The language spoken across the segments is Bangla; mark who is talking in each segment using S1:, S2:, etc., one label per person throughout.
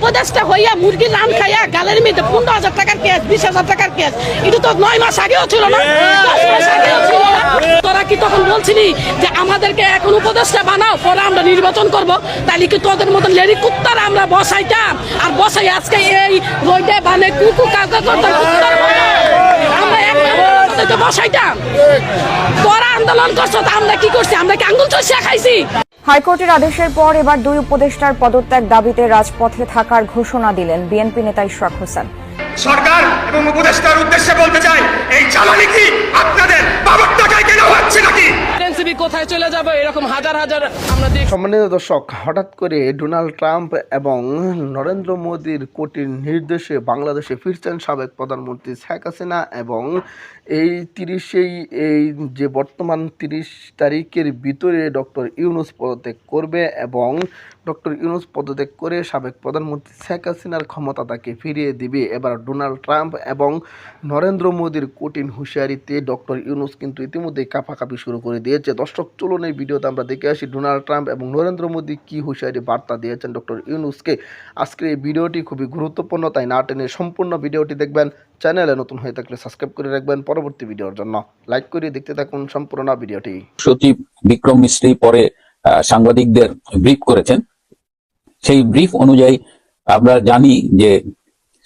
S1: উপদেশটা হইয়া মুরগির রান খাইয়া গালের মধ্যে পনেরো হাজার টাকার কেস বিশ হাজার টাকার কেস এটা তো নয় মাস আগেও ছিল না। দশ মাস আগেও ছিল না। তোরা কি তখন বলছিলি যে আমাদেরকে এখন উপদেশটা বানাও পরে আমরা নির্বাচন করব? তাহলে কি তোদের মতন লেডি কুত্তারা আমরা বসাইতাম? আর বসাই আজকে এই রোডে বানে কুকু কাকা করতাম কুত্তার নম্বরে বসাইতাম। তোরা আন্দোলন করছ তা আমরা কি করছি? আমরা কি আঙ্গুল চষিয়া খাইছি?
S2: হাইকোর্টের আদেশের পর এবার দুই উপদেষ্টার পদত্যাগ দাবিতে রাজপথে থাকার ঘোষণা দিলেন বিএনপি নেতা ইশরাক হোসেন।
S3: সরকার এবং উপদেষ্টার উদ্দেশ্যে বলতে চাই এই জ্বালানি কি আপনাদের বাবার টাকায় কেনা হচ্ছে নাকি?
S4: এনসিবি কোথায় চলে যাবে? এরকম হাজার হাজার আমরা দেখি
S5: সম্মানিত দর্শক হঠাৎ করে ডোনাল্ড ট্রাম্প এবং নরেন্দ্র মোদীর কোটির নির্দেশে বাংলাদেশে ফিরছেন সাবেক প্রধানমন্ত্রী শেখ হাসিনা এবং এই তিরিশেই এই যে বর্তমান তিরিশ তারিখের ভিতরে ডক্টর ইউনুস পদত্যাগ করবে এবং ডক্টর ইউনুস পদত্যাগ করে সাবেক প্রধানমন্ত্রী শেখ হাসিনার ক্ষমতা তাকে ফিরিয়ে দিবে। এবার ডোনাল্ড ট্রাম্প এবং নরেন্দ্র মোদীর কঠিন হুঁশিয়ারিতে ডক্টর ইউনুস কিন্তু ইতিমধ্যেই কাঁপাকাঁপি শুরু করে দিয়েছে। দর্শক, চলুন এই ভিডিওতে আমরা দেখে আসি ডোনাল্ড ট্রাম্প এবং নরেন্দ্র মোদী কী হুঁশিয়ারি বার্তা দিয়েছেন ডক্টর ইউনুসকে। আজকের এই ভিডিওটি খুবই গুরুত্বপূর্ণ, তাই না টেনে সম্পূর্ণ ভিডিওটি দেখবেন। চ্যানেলে নতুন হয়ে থাকলে সাবস্ক্রাইব করে রাখবেন পরবর্তী ভিডিওর জন্য। লাইক করে দেখতে থাকুন সম্পূর্ণ ভিডিওটি।
S6: সচিব বিক্রম মিস্ত্রি পরে সাংবাদিকদের ব্রিফ করেছেন। সেই ব্রিফ অনুযায়ী আমরা জানি যে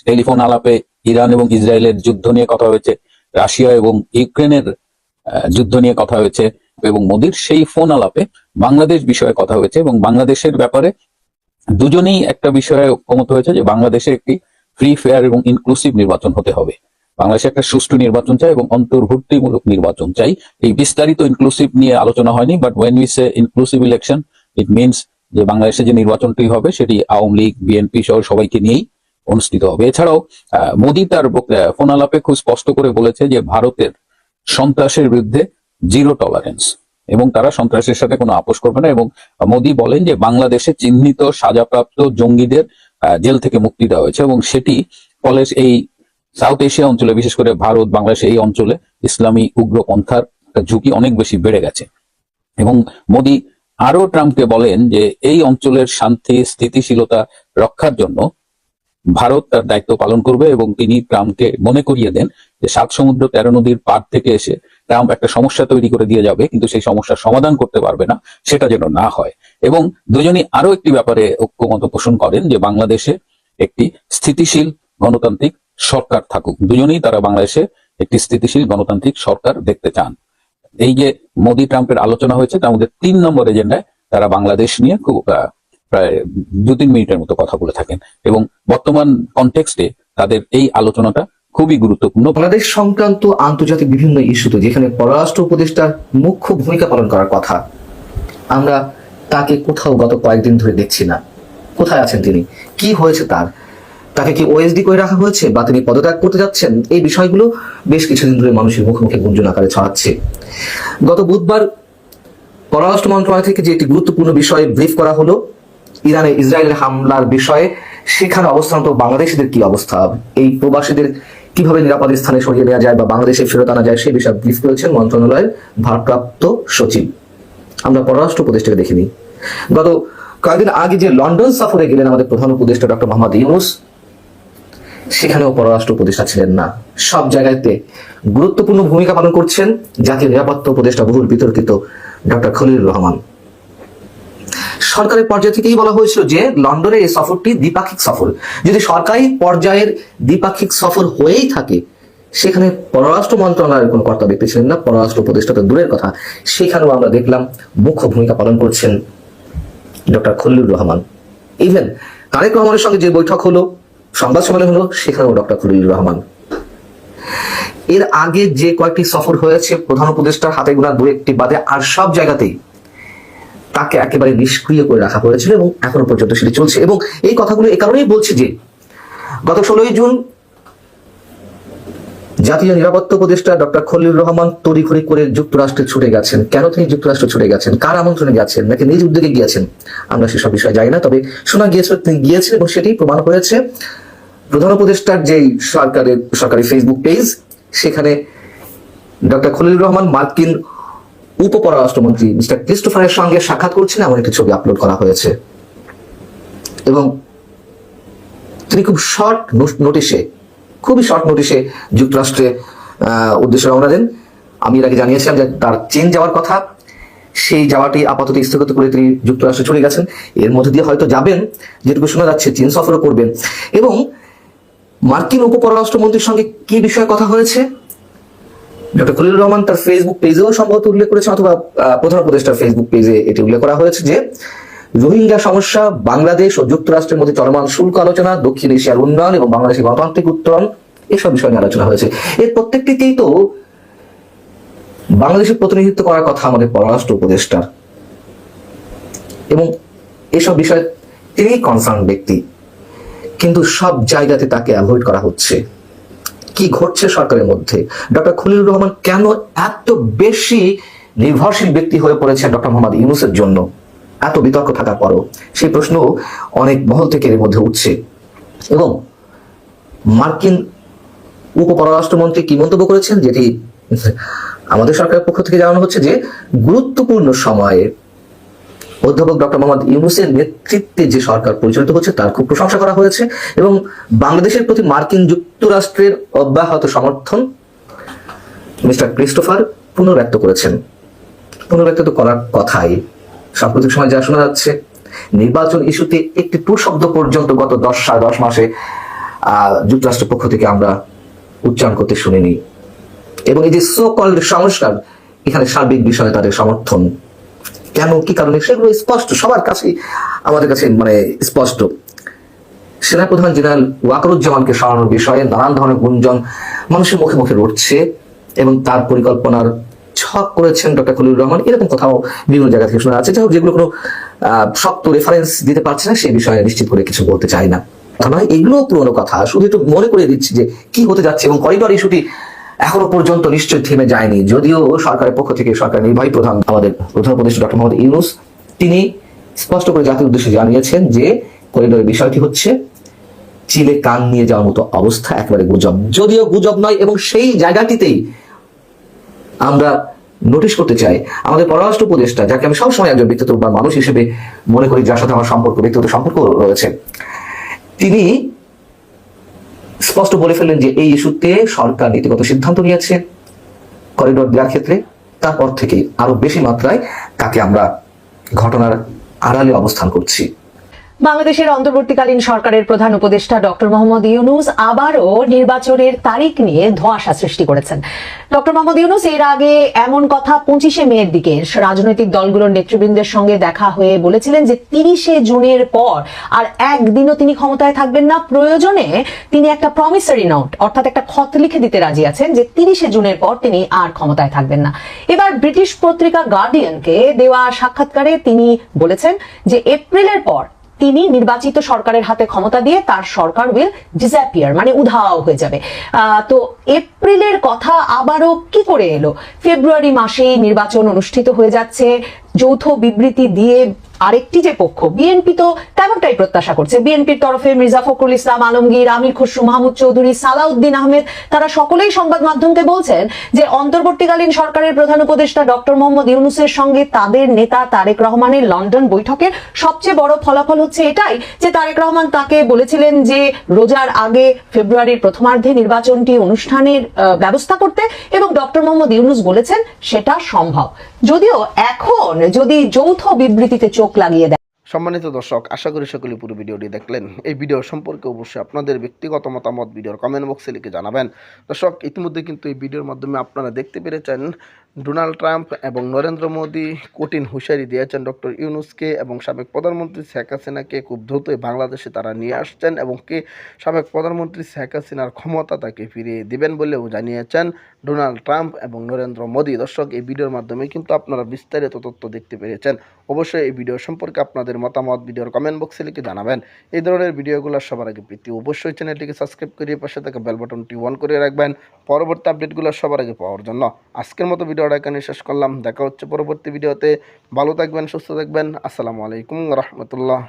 S6: টেলিফোন আলাপে ইরান এবং ইসরায়েলের যুদ্ধ নিয়ে কথা হয়েছে, রাশিয়া এবং ইউক্রেনের যুদ্ধ নিয়ে কথা হয়েছে এবং মোদির সেই ফোন আলাপে বাংলাদেশ বিষয়ে কথা হয়েছে এবং বাংলাদেশের ব্যাপারে দুজনেই একটা বিষয়ে ঐক্যমত হয়েছে যে বাংলাদেশে একটি ফ্রি ফেয়ার এবং ইনক্লুসিভ নির্বাচন হতে হবে। বাংলাদেশে একটা সুষ্ঠু নির্বাচন চাই এবং অন্তর্ভুক্তিমূলক নির্বাচন চাই। এই বিস্তারিত ইনক্লুসিভ নিয়ে আলোচনা হয়নি but when we say inclusive election it means যে বাংলাদেশে যে নির্বাচনটি হবে, সেটি আওয়ামী লীগ বিএনপি সহ সবাইকে নিয়েই অনুষ্ঠিত হবে। এছাড়াও মোদি তার ফোন আলাপে খুব স্পষ্ট করে বলেছে যে ভারতের সন্ত্রাসের বিরুদ্ধে জিরো টলারেন্স এবং তারা সন্ত্রাসের সাথে কোনো আপোষ করবে না এবং মোদি বলেন যে বাংলাদেশে চিহ্নিত সাজাপ্রাপ্ত জঙ্গিদের জেল থেকে মুক্তি দেওয়া হয়েছে এবং সেটি কলেজ এই সাউথ এশিয়া অঞ্চলে, বিশেষ করে ভারত, বাংলাদেশ এই অঞ্চলে ইসলামী উগ্রপন্থার একটা ঝুঁকি অনেক বেশি বেড়ে গেছে। এবং মোদি আরও ট্রাম্পকে বলেন যে, এই অঞ্চলের শান্তি, স্থিতিশীলতা রক্ষার জন্য ভারত তার দায়িত্ব পালন করবে এবং তিনি ট্রাম্পকে মনে করিয়ে দেন যে সাত সমুদ্র তেরো নদীর পার থেকে এসে ট্রাম্প একটা সমস্যা তৈরি করে দিয়ে যাবে, কিন্তু সেই সমস্যার সমাধান করতে পারবে না, সেটা যেন না হয়। এবং দুজনই আরও একটি ব্যাপারে ঐক্যমত পোষণ করেন যে বাংলাদেশে একটি স্থিতিশীল গণতান্ত্রিক সরকার থাকুক। দুজনেই তারা বাংলাদেশে একটি স্থিতিশীল গণতান্ত্রিক সরকার দেখতে চান। এই যে মোদি ট্রাম্পের আলোচনা হয়েছে, তার মধ্যে তিন নম্বর এজেন্ডায় তারা বাংলাদেশ নিয়ে খুব প্রায় দু তিন মিনিটের মতো কথা বলে থাকেন এবং বর্তমান কনটেক্সটে তাদের এই আলোচনাটা খুবই গুরুত্বপূর্ণ।
S7: বাংলাদেশ সংক্রান্ত আন্তর্জাতিক বিভিন্ন ইস্যুতে যেখানে পররাষ্ট্র উপদেষ্টার মুখ্য ভূমিকা পালন করার কথা, আমরা তাকে কোথাও গত কয়েকদিন ধরে দেখছি না। কোথায় আছেন তিনি? কি হয়েছে তার? তাকে কি ওএসডি করে রাখা হয়েছে বা তিনি পদত্যাগ করতে যাচ্ছেন? এই বিষয়গুলো বেশ কিছুদিন ধরে মানুষের মুখে মুখে গুঞ্জন আকারে ছড়াচ্ছে। গত বুধবার পররাষ্ট্র মন্ত্রণালয় থেকে যে একটি গুরুত্বপূর্ণ বিষয়ে ব্রিফ করা হলো ইরানে ইসরায়েলের হামলার বিষয়ে সেখানে অবস্থানত বাংলাদেশিদের কি অবস্থা? এই প্রবাসীদের কীভাবে নিরাপদ স্থানে সরিয়ে নেওয়া যায় বা বাংলাদেশে ফেরত আনা যায় সেই বিষয়ে ব্রিফ করেছেন মন্ত্রণালয়ের ভারপ্রাপ্ত সচিব। আমরা পররাষ্ট্র উপদেষ্টাকে দেখিনি গত কয়েকদিন আগে যে লন্ডন সফরে গেলেন আমাদের প্রধান উপদেষ্টা ডক্টর মোহাম্মদ ইউনুস, সেখানেও পররাষ্ট্র উপদেষ্টা ছিলেন না। সব জায়গাতে গুরুত্বপূর্ণ ভূমিকা পালন করছেন জাতীয় নিরাপত্তা উপদেষ্টা, বহুল বিতর্কিত ডক্টর খলিলুর রহমান। সরকারের পর্যায় থেকেই বলা হয়েছিল যে লন্ডনের এই সফরটি দ্বিপাক্ষিক সফর। যদি সরকারি পর্যায়ের দ্বিপাক্ষিক সফর হয়েই থাকে, সেখানে পররাষ্ট্র মন্ত্রণালয়ের কোনো কর্তা ব্যক্তি ছিলেন না, পররাষ্ট্র উপদেষ্টা তো দূরের কথা। সেখানেও আমরা দেখলাম মুখ্য ভূমিকা পালন করছেন ডক্টর খলিলুর রহমান। ইভেন তারেক রহমানের সঙ্গে যে বৈঠক হলো, সংবাদ সম্মেলন হলো, সেখানেও ডক্টর খলিলুর রহমান। এর আগে যে কয়েকটি সফর হয়েছে, প্রধান উপদেষ্টার হাতে গোনা দু একটি বাদে আর সব জায়গাতেই তাকে একেবারে নিষ্ক্রিয় করে রাখা হয়েছিল এবং এখনও পর্যন্ত সেটি চলছে। এবং এই কথাগুলো এই কারণেই বলছি যে, গত ষোলোই জুন জাতীয় নিরাপত্তা উপদেষ্টা ডক্টর খলিলুর রহমান তড়িঘড়ি করে যুক্তরাষ্ট্রে ছুটে গেছেন। কেন তিনি যুক্তরাষ্ট্রে ছুটে গেছেন? কার আমন্ত্রণে গেছেন? নাকি নিজ উদ্যোগে গিয়েছেন? আমরা সেসব বিষয়ে জানি না, তবে শোনা গিয়েছিল তিনি গিয়েছেন এবং সেটি প্রমাণ হয়েছে প্রধান উপদেষ্টার যেই সরকারের, সরকারি ফেসবুক পেজ সেখানে ডক্টর খলিলুর রহমান মার্কিন উপপররাষ্ট্রমন্ত্রী মিস্টার ক্রিস্টোফারের সঙ্গে সাক্ষাৎ করছেন এমন একটি ছবি আপলোড করা হয়েছে। এবং তিনি খুব শর্ট নোটিশে খুবই শর্ট নোটিশে যুক্তরাষ্ট্রে উদ্দেশ্যে রওনা দেন। আমি এর আগে জানিয়েছিলাম যে তার চীন যাওয়ার কথা, সেই যাওয়াটি আপাতত স্থগিত করে তিনি যুক্তরাষ্ট্রে চলে গেছেন। এর মধ্যে দিয়ে হয়তো যাবেন, যেটুকু শোনা যাচ্ছে, চীন সফরও করবেন। এবং মার্কিন উপপররাষ্ট্রমন্ত্রীর সঙ্গে কি বিষয়ে কথা হয়েছে? ডক্টর খলিলুর রহমান তার ফেসবুক পেজেও সম্ভবত উল্লেখ করেছেন অথবা প্রধান উপদেষ্টার ফেসবুক পেজে এটি উল্লেখ করা হয়েছে যে, রোহিঙ্গা সমস্যা, বাংলাদেশ ও যুক্তরাষ্ট্রের মধ্যে চলমান শুল্ক আলোচনা, দক্ষিণ এশিয়ার উন্নয়ন এবং বাংলাদেশের গণতান্ত্রিক উত্তরণ, এসব বিষয় নিয়ে আলোচনা হয়েছে। এর প্রত্যেকটিতেই তো বাংলাদেশের প্রতিনিধিত্ব করার কথা আমাদের পররাষ্ট্র উপদেষ্টার। এবং এসব বিষয়ে তিনি কনসার্ন ব্যক্তি। কিন্তু সব জায়গাতে তাকে অ্যাভয়েড করা হচ্ছে। কি ঘটছে সরকারের মধ্যে? ডক্টর খলিলুর রহমান কেন এত বেশি নির্ভরশীল ব্যক্তি হয়ে পড়েছে ডক্টর মোহাম্মদ ইউনুসের জন্য? এত বিতর্ক থাকার পরও সেই প্রশ্ন অনেক মহল থেকে এর মধ্যে উঠছে। এবং মার্কিন উপপররাষ্ট্রমন্ত্রী কি মন্তব্য করেছেন? যেটি আমাদের সরকারের পক্ষ থেকে জানানো হচ্ছে যে, গুরুত্বপূর্ণ সময়ে অধ্যাপক ডক্টর মোহাম্মদ ইউনুসের নেতৃত্বে যে সরকার পরিচালিত হচ্ছে, তার খুব প্রশংসা করা হয়েছে। এবং বাংলাদেশের প্রতি মার্কিন যুক্তরাষ্ট্রের অব্যাহত সমর্থন মিস্টার ক্রিস্টোফার পুনর্ব্যক্ত করেছেন। পুনর্ব্যক্ত তো করার কথাই সাম্প্রতিক সময় যা শোনা যাচ্ছে, নির্বাচন ইস্যুতে একটি টু শব্দ পর্যন্ত গত দশ সাড়ে দশ মাসে যুক্তরাষ্ট্রের পক্ষ থেকে আমরা উচ্চারণ করতে শুনিনি। এবং এই যে সো কল্ড সংস্কার, এখানে সার্বিক বিষয়ে তাদের সমর্থন কেন, কি কারণে? সেগুলো স্পষ্ট, সবার কাছে আমাদের কাছে মানে স্পষ্ট। সেনাপ্রধান জেনারেল ওয়াকারুজ্জামানকে সরানোর বিষয়ে নানান ধরনের গুঞ্জন মানুষের মুখে মুখে উঠছে এবং তার পরিকল্পনার ছক করেছেন ডক্টর খলিলুর রহমান। এরকম কথাও বিভিন্ন জায়গা থেকে শোনা যাচ্ছে। যাই হোক, যেগুলো কোনো শক্ত রেফারেন্স দিতে পারছে না সেই বিষয়ে নিশ্চিত করে কিছু বলতে চাই না। নয় এগুলো পুরোনো কথা। শুধু একটু মনে করে দিচ্ছি যে কি হতে যাচ্ছে এবং করিডর ইস্যুটি এখনও পর্যন্ত নিশ্চয়ই থেমে যায়নি। যদিও সরকারের পক্ষ থেকে সরকার নির্বাহী প্রধান আমাদের প্রধান উপদেষ্টা ডক্টর মোহাম্মদ ইউনুস, তিনি স্পষ্ট করে জাতির উদ্দেশ্যে জানিয়েছেন যে করিডোরের বিষয়টি হচ্ছে চিলে কান নিয়ে যাওয়ার মতো অবস্থা, একেবারে গুজব। যদিও গুজব নয় এবং সেই জায়গাটিতেই আমরা নোটিশ করতে চাই, আমাদের পররাষ্ট্র উপদেষ্টা, যাকে আমি সবসময় একজন ব্যক্তিগত বা মানুষ হিসেবে মনে করি, যার সাথে আমার সম্পর্ক, ব্যক্তিগত সম্পর্ক রয়েছে, তিনি স্পষ্ট বলে ফেললেন যে এই ইস্যুতে সরকার নীতিগত সিদ্ধান্ত নিয়েছে। করিডোর দেওয়ার ক্ষেত্রে তারপর থেকে আরও বেশি মাত্রায় তাকে আমরা ঘটনার আড়ালে অবস্থান করছি।
S8: বাংলাদেশের অন্তর্বর্তীকালীন সরকারের প্রধান উপদেষ্টা ডক্টর মোহাম্মদ ইউনুস আবারও নির্বাচনের তারিখ নিয়ে ধোঁয়াশা সৃষ্টি করেছেন। ডক্টর মোহাম্মদ ইউনুস এর আগে এমন কথা পঁচিশে মেয়ের দিকে রাজনৈতিক দলগুলোর নেতৃবৃন্দের সঙ্গে দেখা হয়ে বলেছিলেন যে তিরিশে জুনের পর আর একদিনও তিনি ক্ষমতায় থাকবেন না। প্রয়োজনে তিনি একটা প্রমিসারি নোট অর্থাৎ একটা খত লিখে দিতে রাজি আছেন যে তিরিশে জুনের পর তিনি আর ক্ষমতায় থাকবেন না। এবার ব্রিটিশ পত্রিকা গার্ডিয়ানকে দেওয়া সাক্ষাৎকারে তিনি বলেছেন যে এপ্রিলের পর তিনি নির্বাচিত সরকারের হাতে ক্ষমতা দিয়ে তার সরকার উইল ডিসঅ্যাপিয়ার মানে উধাও হয়ে যাবে। তো এপ্রিলের কথা আবারও কি করে এলো? ফেব্রুয়ারি মাসেই নির্বাচন অনুষ্ঠিত হয়ে যাচ্ছে, যৌথ বিবৃতি দিয়ে আরেকটি যে পক্ষ, বিএনপি তো তেমনটাই প্রত্যাশা করছে। বিএনপির তরফে মির্জা ফখরুল ইসলাম, আলমগীর, আমির খসরু, মাহমুদ চৌধুরী, সালাউদ্দিন আহমেদ, তারা সকলেই সংবাদ মাধ্যমকে বলছেন যে অন্তর্বর্তীকালীন সরকারের প্রধান উপদেষ্টা ডক্টর মোহাম্মদ ইউনুসের সঙ্গে তাদের নেতা তারেক রহমানের লন্ডন বৈঠকের সবচেয়ে বড় ফলাফল হচ্ছে এটাই যে তারেক রহমান তাকে বলেছিলেন যে রোজার আগে ফেব্রুয়ারির প্রথমার্ধে নির্বাচনটি অনুষ্ঠানের ব্যবস্থা করতে এবং ডক্টর মোহাম্মদ ইউনুস বলেছেন সেটা সম্ভব। যদিও এখন যদি যৌথ বিবৃতিতে চোখ লাগিয়ে দেয়।
S5: সম্মানিত দর্শক, আশা করি সকলে পুরো ভিডিওটি দেখলেন। এই ভিডিও সম্পর্কে অবশ্যই আপনাদের ব্যক্তিগত মতামত ভিডিওর কমেন্ট বক্সে লিখে জানাবেন। দর্শক, ইতিমধ্যে কিন্তু এই ভিডিওর মাধ্যমে আপনারা দেখতে পেরেছেন ডোনাল্ড ট্রাম্প এবং নরেন্দ্র মোদী কঠিন হুঁশিয়ারি দিয়েছেন ডক্টর ইউনুসকে এবং সাবেক প্রধানমন্ত্রী শেখ হাসিনাকে খুব দ্রুতই বাংলাদেশে তারা নিয়ে আসছেন এবং কে সাবেক প্রধানমন্ত্রী শেখ হাসিনার ক্ষমতা তাকে ফিরিয়ে দেবেন বলেও জানিয়েছেন ডোনাল্ড ট্রাম্প এবং নরেন্দ্র মোদী। দর্শক, এই ভিডিওর মাধ্যমে কিন্তু আপনারা বিস্তারিত তথ্য দেখতে পেরেছেন। অবশ্যই এই ভিডিও সম্পর্কে আপনাদের মতামত ভিডিওর কমেন্ট বক্সে লিখে জানাবেন। এই ধরনের ভিডিওগুলো সবার আগে পেতে অবশ্যই চ্যানেলটিকে সাবস্ক্রাইব করে পাশে থাকা বেল বাটনটি অন করে রাখবেন। পরবর্তী আপডেটগুলো সবার আগে পাওয়ার জন্য আজকের মতো ভিডিওটা এখানে শেষ করলাম। দেখা হচ্ছে পরবর্তী ভিডিওতে। ভালো থাকবেন, সুস্থ থাকবেন। আসসালামু আলাইকুম রহমতুল্লাহ।